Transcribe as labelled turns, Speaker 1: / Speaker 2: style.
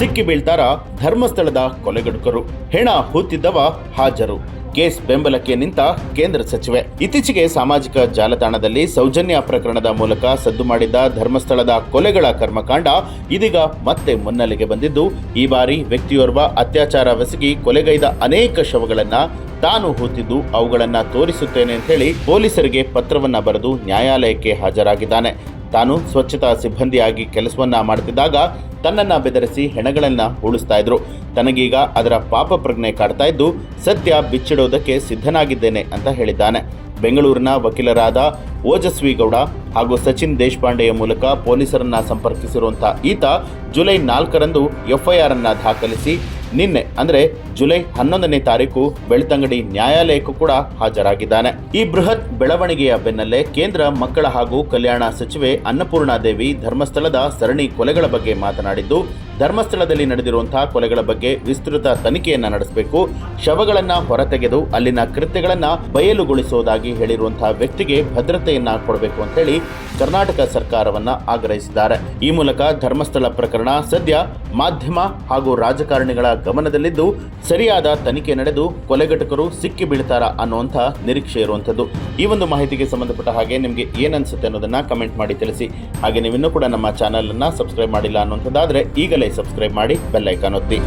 Speaker 1: ಸಿಕ್ಕಿ ಬೀಳ್ತಾರ ಧರ್ಮಸ್ಥಳದ ಕೊಲೆಗಡುಕರು. ಹೆಣ ಹೂತಿದ್ದವ ಹಾಜರು. ಕೇಸ್ ಬೆಂಬಲಕ್ಕೆ ನಿಂತ ಕೇಂದ್ರ ಸಚಿವೆ. ಇತ್ತೀಚೆಗೆ ಸಾಮಾಜಿಕ ಜಾಲತಾಣದಲ್ಲಿ ಸೌಜನ್ಯ ಪ್ರಕರಣದ ಮೂಲಕ ಸದ್ದು ಮಾಡಿದ್ದ ಧರ್ಮಸ್ಥಳದ ಕೊಲೆಗಳ ಕರ್ಮಕಾಂಡ ಇದೀಗ ಮತ್ತೆ ಮುನ್ನೆಲೆಗೆ ಬಂದಿದ್ದು, ಈ ಬಾರಿ ವ್ಯಕ್ತಿಯೋರ್ವ ಅತ್ಯಾಚಾರವೆಸಗಿ ಕೊಲೆಗೈದ ಅನೇಕ ಶವಗಳನ್ನ ತಾನು ಹೂತಿದ್ದು ಅವುಗಳನ್ನ ತೋರಿಸುತ್ತೇನೆ ಅಂತ ಹೇಳಿ ಪೊಲೀಸರಿಗೆ ಪತ್ರವನ್ನ ಬರೆದು ನ್ಯಾಯಾಲಯಕ್ಕೆ ಹಾಜರಾಗಿದ್ದಾನೆ. ತಾನು ಸ್ವಚ್ಛತಾ ಸಿಬ್ಬಂದಿಯಾಗಿ ಕೆಲಸವನ್ನ ಮಾಡುತ್ತಿದ್ದಾಗ ತನ್ನನ್ನ ಬೆದರಿಸಿ ಹೆಣಗಳನ್ನ ಉಳಿಸ್ತಾ ಇದ್ರು. ತನಗೀಗ ಅದರ ಪಾಪ ಪ್ರಜ್ಞೆ ಕಾಡ್ತಾ ಇದ್ದು ಸತ್ಯ ಬಿಚ್ಚಿಡೋದಕ್ಕೆ ಸಿದ್ಧನಾಗಿದ್ದೇನೆ ಅಂತ ಹೇಳಿದ್ದಾನೆ. ಬೆಂಗಳೂರಿನ ವಕೀಲರಾದ ಓಜಸ್ವಿ ಗೌಡ ಹಾಗೂ ಸಚಿನ್ ದೇಶಪಾಂಡೆಯ ಮೂಲಕ ಪೊಲೀಸರನ್ನ ಸಂಪರ್ಕಿಸಿರುವಂತಹ ಈತ ಜುಲೈ ನಾಲ್ಕರಂದು ಎಫ್ಐಆರ್ ಅನ್ನ ದಾಖಲಿಸಿ ನಿನ್ನೆ, ಅಂದ್ರೆ ಜುಲೈ ಹನ್ನೊಂದನೇ ತಾರೀಕು ಬೆಳ್ತಂಗಡಿ ನ್ಯಾಯಾಲಯಕ್ಕೂ ಕೂಡ ಹಾಜರಾಗಿದ್ದಾನೆ. ಈ ಬೃಹತ್ ಬೆಳವಣಿಗೆಯ ಬೆನ್ನಲ್ಲೇ ಕೇಂದ್ರ ಮಕ್ಕಳ ಹಾಗೂ ಕಲ್ಯಾಣ ಸಚಿವೆ ಅನ್ನಪೂರ್ಣಾದೇವಿ ಧರ್ಮಸ್ಥಳದ ಸರಣಿ ಕೊಲೆಗಳ ಬಗ್ಗೆ ಮಾತನಾಡಿದ್ದು ಧರ್ಮಸ್ಥಳದಲ್ಲಿ ನಡೆದಿರುವಂತಹ ಕೊಲೆಗಳ ಬಗ್ಗೆ ವಿಸ್ತೃತ ತನಿಖೆಯನ್ನ ನಡೆಸಬೇಕು. ಶವಗಳನ್ನ ಹೊರತೆಗೆದು ಅಲ್ಲಿನ ಕೃತ್ಯಗಳನ್ನ ಬಯಲುಗೊಳಿಸುವುದಾಗಿ ಹೇಳಿರುವಂತಹ ವ್ಯಕ್ತಿಗೆ ಭದ್ರತೆಯನ್ನ ಕೊಡಬೇಕು ಅಂತ ಹೇಳಿ ಕರ್ನಾಟಕ ಸರ್ಕಾರವನ್ನ ಆಗ್ರಹಿಸಿದ್ದಾರೆ. ಈ ಮೂಲಕ ಧರ್ಮಸ್ಥಳ ಪ್ರಕರಣ ಸದ್ಯ ಮಾಧ್ಯಮ ಹಾಗೂ ರಾಜಕಾರಣಿಗಳ ಗಮನದಲ್ಲಿದ್ದು ಸರಿಯಾದ ತನಿಖೆ ನಡೆದು ಕೊಲೆಗಟಕರು ಸಿಕ್ಕಿ ಬೀಳ್ತಾರಾ ಅನ್ನುವಂಥ ನಿರೀಕ್ಷೆ ಇರುವಂಥದ್ದು. ಈ ಒಂದು ಮಾಹಿತಿಗೆ ಸಂಬಂಧಪಟ್ಟ ಹಾಗೆ ನಿಮಗೆ ಏನನ್ಸುತ್ತೆ ಅನ್ನೋದನ್ನ ಕಮೆಂಟ್ ಮಾಡಿ ತಿಳಿಸಿ. ಹಾಗೆ ನೀವಿನ್ನೂ ಕೂಡ ನಮ್ಮ ಚಾನೆಲ್ ಅನ್ನ ಸಬ್ಸ್ಕ್ರೈಬ್ ಮಾಡಿಲ್ಲ ಅನ್ನುವಂಥದ್ದಾದ್ರೆ ಈಗಲೇ ಸಬ್ಸ್ಕ್ರೈಬ್ ಮಾಡಿ ಬೆಲ್ಲೈಕಾನ್ ಒತ್ತಿ.